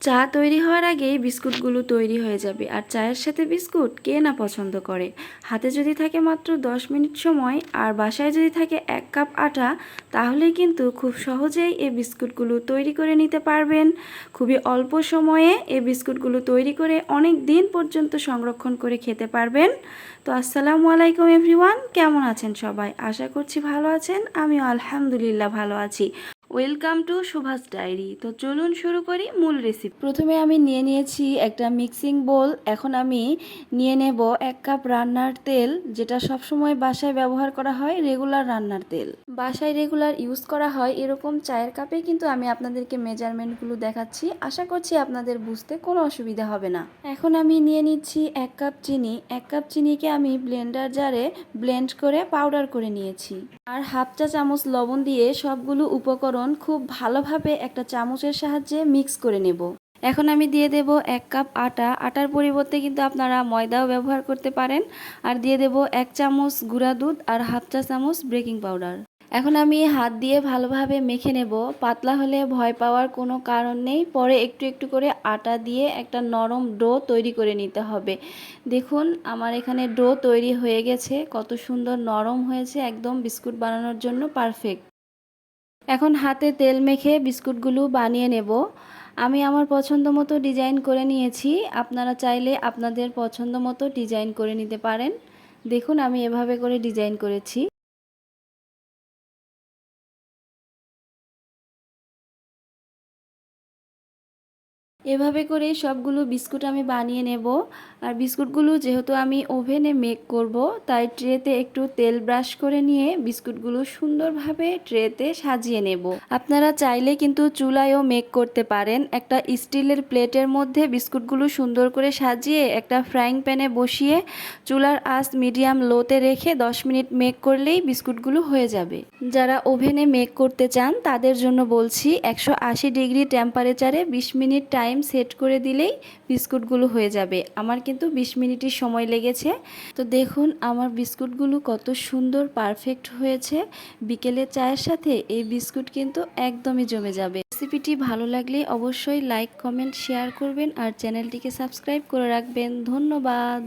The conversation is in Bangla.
চা তৈরি হওয়ার আগেই বিস্কুটগুলো তৈরি হয়ে যাবে। আর চায়ের সাথে বিস্কুট কে না পছন্দ করে? হাতে যদি থাকে মাত্র 10 মিনিট সময় আর বাসায় যদি থাকে এক কাপ আটা তাহলে কিন্তু খুব সহজেই এই বিস্কুটগুলো তৈরি করে নিতে পারবেন। খুবই অল্প সময়ে এই বিস্কুটগুলো তৈরি করে অনেক দিন পর্যন্ত সংরক্ষণ করে খেতে পারবেন। তো আসসালামু আলাইকুম এভরিওয়ান, কেমন আছেন সবাই? আশা করছি ভালো আছেন, আমিও আলহামদুলিল্লাহ ভালো আছি। Welcome to Subhash diary. তো চলুন শুরু করি মূল রেসিপি প্রথমে আমি নিয়ে নিয়েছি একটা মিক্সিং বোল এখন আমি নিয়ে নেব এক কাপ রান্নার তেল, যেটা সবসময় বাসায় ব্যবহার করা হয় রেগুলার রান্নার তেল। বাসায় রেগুলার ইউজ করা হয় এরকম চায়ের কাপে কিন্তু আমি আপনাদেরকে মেজারমেন্টগুলো দেখাচ্ছি। আশা করছি আপনাদের বুঝতে কোনো অসুবিধা হবে না। এখন আমি নিয়ে নিচ্ছি এক কাপ চিনি। এক কাপ চিনিকে আমি ব্লেন্ডার জারে ব্লেন্ড করে পাউডার করে নিয়েছি। আর হাফ চা চামচ লবণ দিয়ে সবগুলো উপকরণ খুব ভালোভাবে একটা চামচের সাহায্যে মিক্স করে নেব। এখন আমি দিয়ে দেব এক কাপ আটা। আটার পরিবর্তে কিন্তু আপনারা ময়দাও ব্যবহার করতে পারেন। আর দিয়ে দেব এক চামচ গুঁড়া দুধ আর হাফ চা চামচ বেকিং পাউডার। এখন আমি হাত দিয়ে ভালোভাবে মেখে নেব। পাতলা হলে ভয় পাওয়ার কোনো কারণ নেই। পরে একটু একটু করে আটা দিয়ে একটা নরম ডো তৈরি করে নিতে হবে। দেখুন, আমার এখানে ডো তৈরি হয়ে গেছে। কত সুন্দর নরম হয়েছে। একদম বিস্কুট বানানোর জন্য পারফেক্ট। এখন হাতে তেল মেখে বিস্কুটগুলো বানিয়ে নেব। আমি আমার পছন্দ মতো ডিজাইন করে নিয়েছি। আপনারা চাইলে আপনাদের পছন্দ মতো ডিজাইন করে নিতে পারেন। দেখুন আমি এভাবে করে ডিজাইন করেছি। এভাবে করে সবগুলো বিস্কুট আমি বানিয়ে নেব। আর বিস্কুটগুলো যেহেতু আমি ওভেনে মেক করব, তাই ট্রেতে একটু তেল ব্রাশ করে নিয়ে বিস্কুটগুলো সুন্দরভাবে ট্রেতে সাজিয়ে নেব। আপনারা চাইলে কিন্তু চুলায়ও মেক করতে পারেন। একটা স্টিলের প্লেটের মধ্যে বিস্কুটগুলো সুন্দর করে সাজিয়ে একটা ফ্রাইং প্যানে বসিয়ে চুলার আঁচ মিডিয়াম লোতে রেখে 10 মিনিট মেক করলেই বিস্কুটগুলো হয়ে যাবে। যারা ওভেনে মেক করতে চান, তাদের জন্য বলছি একশো আশি ডিগ্রি টেম্পারেচারে 20 মিনিট টাইম টাইম সেট করে দিলেই বিস্কুটগুলো হয়ে যাবে। আমার কিন্তু বিশ মিনিটের সময় লেগেছে। তো দেখুন, আমার বিস্কুটগুলো কত সুন্দর পারফেক্ট হয়েছে। বিকেলে চায়ের সাথে এই বিস্কুট কিন্তু একদমই জমে যাবে। রেসিপিটি ভালো লাগলে অবশ্যই লাইক, কমেন্ট, শেয়ার করবেন আর চ্যানেলটিকে সাবস্ক্রাইব করে রাখবেন। ধন্যবাদ।